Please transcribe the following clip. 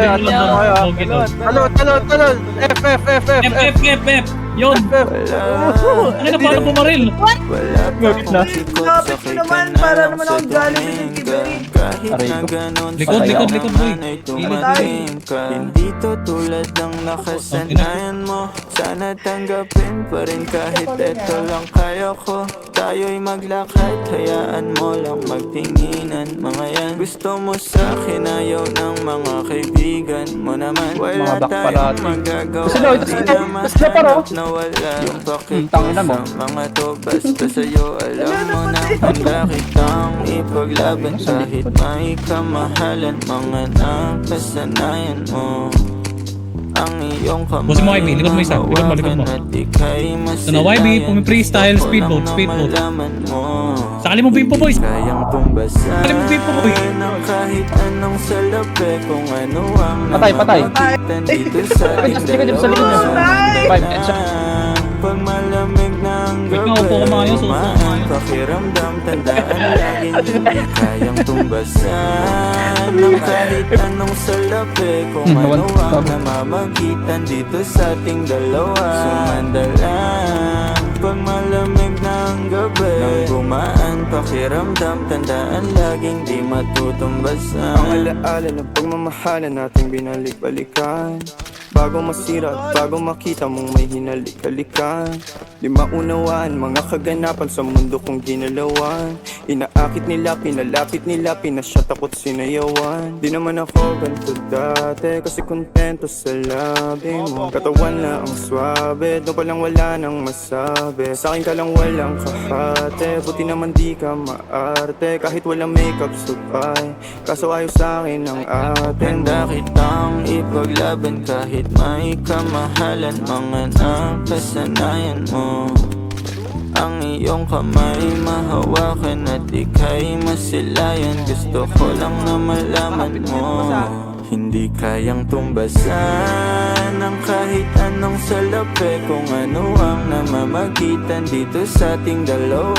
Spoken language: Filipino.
Talon. Talon, talon, talon. F, F, F, F, F. F, F, F. Yun. Ano ka parang bumaril? Wala. Gawin na. Lapit ko naman, para naman akong galing sa. Kahit Aray na ko. Likod, likod, likod, boy. naman Hindi to tulad ng nakasanayan mo. Sana tanggapin pa rin kahit eto lang kaya ko. Tayo'y maglakad, hayaan mo lang magtinginan Mga yan, gusto mo sa akin, ayaw ng mga kaibigan mo naman. Wala tayong magagawa Di ito- na wala Yung pakit tangina mo. sa mga to Basta sa'yo alam mo na handa kitang ipaglaban Kahit may kamahalan Mga nakasanayan mo ang iyong kamay Busin mo, YB. Likod mo isa. Likod mo, likod mo. na, YB. Pumi-freestyle, Gusto ko speedboat, speedboat. Sakali mo bimpo, boys. Kayang tumbasan Sakali mo bimpo, boy. ng kahit anong salapi Kung ano ang Patay, patay. dito sa sige, dito sa likod niya. Five. Pag malamig ng Wait gabi nga, upo ko Umaan, maayos. pakiramdam Tandaan laging hindi kayang tumbasan Ng kahit anong salapi Kung Hmm, ano ang namamagitan dito sa ating dalawa Sumandalan Pag malamig ng gabi Nang gumaan pakiramdam Tandaan laging di matutumbasan Ang alaala ng pagmamahalan nating binalik-balikan Bago masira at bago makita mong may hinalik-halikan Di maunawaan mga kaganapan sa mundo kong ginalawan. Inaakit nila, pinalapit nila, pinasyat ako't sinayawan. Di naman ako ganito dati kasi kontento sa labi mo. Katawan na ang swabe, doon pa lang wala nang masabi. Sa akin ka lang walang kahate, buti naman di ka maarte. Kahit walang makeup sabay, kaso ayos sa akin ang atin. Handa kitang ipaglaban kahit may kamahalan Mga nakasanayan mo. Ang iyong kamay mahawakan at ika'y masilayan. Gusto ko lang na malaman mo. Hindi kayang tumbasan ng kahit anong salapi Kung ano ang namamagitan dito sa ating dalawa